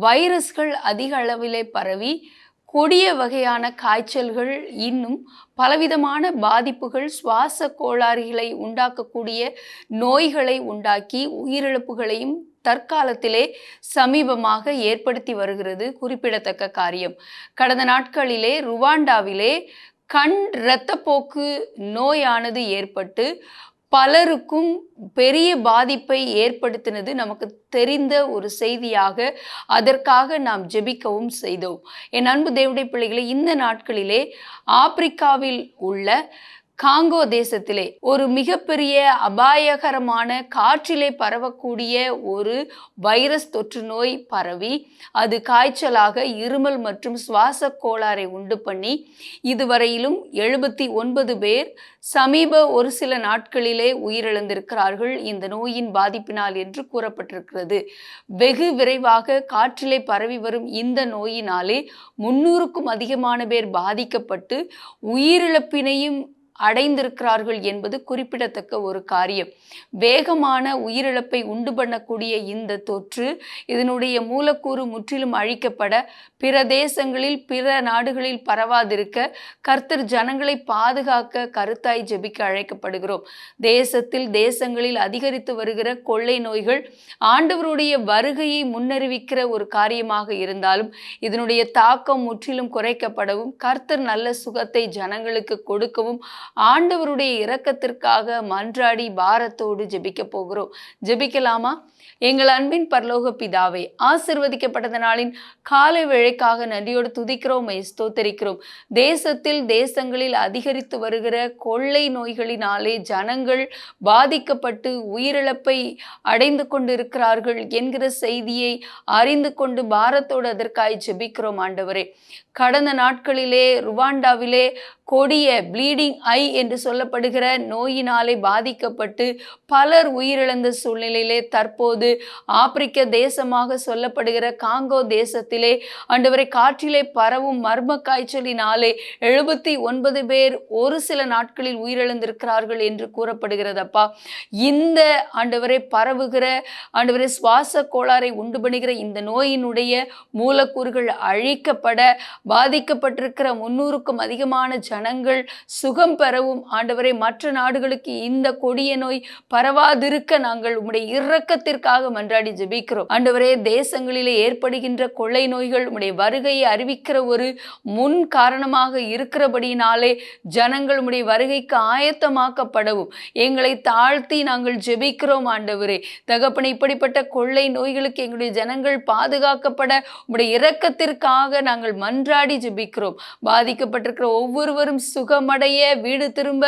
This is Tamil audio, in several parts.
வைரஸ்கள் அதிக அளவிலே பரவி கொடிய வகையான காய்ச்சல்கள் இன்னும் பலவிதமான பாதிப்புகள் சுவாச கோளாறுகளை உண்டாக்கக்கூடிய நோய்களை உண்டாக்கி உயிரிழப்புகளையும் தற்காலத்திலே சமீபமாக ஏற்படுத்தி வருகிறது. குறிப்பிடத்தக்க காரியம். கடந்த நாட்களிலே ருவாண்டாவிலே கண் இரத்தப்போக்கு நோயானது ஏற்பட்டு பலருக்கும் பெரிய பாதிப்பை ஏற்படுத்தினது நமக்கு தெரிந்த ஒரு செய்தியாக அதற்காக நாம் ஜெபிக்கவும் செய்தோம். என் அன்பு தேவடைய பிள்ளைகளை இந்த நாட்களிலே ஆப்பிரிக்காவில் உள்ள காங்கோ தேசத்திலே ஒரு மிகப்பெரிய அபாயகரமான காற்றிலே பரவக்கூடிய ஒரு வைரஸ் தொற்று நோய் பரவி அது காய்ச்சலாக இருமல் மற்றும் சுவாச கோளாறை உண்டு பண்ணி இதுவரையிலும் எழுபத்தி ஒன்பது பேர் சமீப ஒரு சில நாட்களிலே உயிரிழந்திருக்கிறார்கள். இந்த நோயின் பாதிப்பினால் என்று கூறப்பட்டிருக்கிறது. வெகு விரைவாக காற்றிலே பரவி வரும் இந்த நோயினாலே முன்னூறுக்கும் அதிகமான பேர் பாதிக்கப்பட்டு உயிரிழப்பினையும் அடைந்திருக்கிறார்கள் என்பது குறிப்பிடத்தக்க ஒரு காரியம். வேகமான உயிரிழப்பை உண்டு பண்ணக்கூடிய இந்த தொற்று இதனுடைய மூலக்கூறு முற்றிலும் அழிக்கப்பட பிற தேசங்களில் பிற நாடுகளில் பரவாதிருக்க கர்த்தர் ஜனங்களை பாதுகாக்க கருத்தாய் ஜெபிக்க அழைக்கப்படுகிறோம். தேசத்தில் தேசங்களில் அதிகரித்து வருகிற கொள்ளை நோய்கள் ஆண்டவருடைய வருகையை முன்னறிவிக்கிற ஒரு காரியமாக இருந்தாலும் இதனுடைய தாக்கம் முற்றிலும் குறைக்கப்படவும் கர்த்தர் நல்ல சுகத்தை ஜனங்களுக்கு கொடுக்கவும் ஆண்டவருடைய இரக்கத்திற்காக மன்றாடி பாரத்தோடு ஜெபிக்க போகிறோம். ஜெபிக்கலாமா? எங்கள் அன்பின் பரலோக பிதாவே ஆசிர்வதிக்கப்பட்ட நாளின் காலை வேளைக்காக நன்றியோடு துதிக்கிறோம் ஸ்தோத்தரிக்கிறோம். தேசத்தில் தேசங்களில் அதிகரித்து வருகிற கொள்ளை நோய்களினாலே ஜனங்கள் பாதிக்கப்பட்டு உயிரிழப்பை அடைந்து கொண்டிருக்கிறார்கள் என்கிற செய்தியை அறிந்து கொண்டு பாரத்தோடு அதற்காய் ஜெபிக்கிறோம் ஆண்டவரே. கடந்த நாட்களிலே ருவாண்டாவிலே கொடிய ப்ளீடிங் ஐ என்று சொல்லப்படுகிற நோயினாலே பாதிக்கப்பட்டு பலர் உயிரிழந்த சூழ்நிலையிலே தற்போது ஆப்பிரிக்க தேசமாக சொல்லப்படுகிற காங்கோ தேசத்திலே ஆண்டவரை காற்றிலே பரவும் மர்ம காய்ச்சலினாலே எழுபத்தி ஒன்பது பேர் ஒரு சில நாட்களில் உயிரிழந்திருக்கிறார்கள் என்று கூறப்படுகிறதப்பா. இந்த ஆண்டவரை பரவுகிற ஆண்டவரை சுவாச கோளாறை உண்டு பண்ணுகிற இந்த நோயினுடைய மூலக்கூறுகள் அழிக்கப்பட பாதிக்கப்பட்டிருக்கிற முன்னூறுக்கும் அதிகமான ஜனங்கள் சுகம் வரவும். ஆண்டவரை மற்ற நாடுகளுக்கு இந்த கொடிய நோய் பரவாதிருக்க நாங்கள் உம்முடைய இரக்கத்திற்காக மன்றாடி ஜெபிக்கிறோம். ஆண்டவரே தேசங்களிலே ஏற்படுகின்ற கொள்ளை நோய்கள் உம்முடைய வருகையை அறிவிக்கிற ஒரு முன் காரணமாக இருக்கிறபடியினாலே ஜனங்கள் உம்முடைய வருகைக்கு ஆயத்தமாக்கப்படவும். எங்களை தாழ்த்தி நாங்கள் ஜெபிக்கிறோம் ஆண்டவரே. தகப்பனை இப்படிப்பட்ட கொள்ளை நோய்களுக்கு எங்களுடைய ஜனங்கள் பாதுகாக்கப்பட உம்முடைய இரக்கத்திற்காக நாங்கள் மன்றாடி ஜெபிக்கிறோம். பாதிக்கப்பட்டிருக்கிற ஒவ்வொருவரும் சுகமடைய வீடு திரும்ப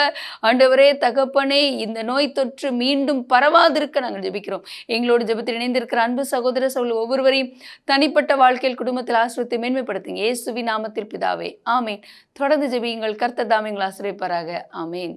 ஆண்டவரே தகப்பனே இந்த நோய் தொற்று மீண்டும் பரவாதிருக்க நாங்கள் ஜெபிக்கிறோம். எங்களோட ஜெபத்தில் இணைந்திருக்கிற அன்பு சகோதர சகோதர ஒவ்வொருவரையும் தனிப்பட்ட வாழ்க்கையில் குடும்பத்தில் ஆசிரியத்தை மேன்மைப்படுத்துங்க. இயேசுவி நாமத்தில் பிதாவே. ஆமேன். தொடர்ந்து ஜெபியுங்கள். கர்த்தர் தாமியங்கள் ஆசிரியப்பாராக ஆமேன்.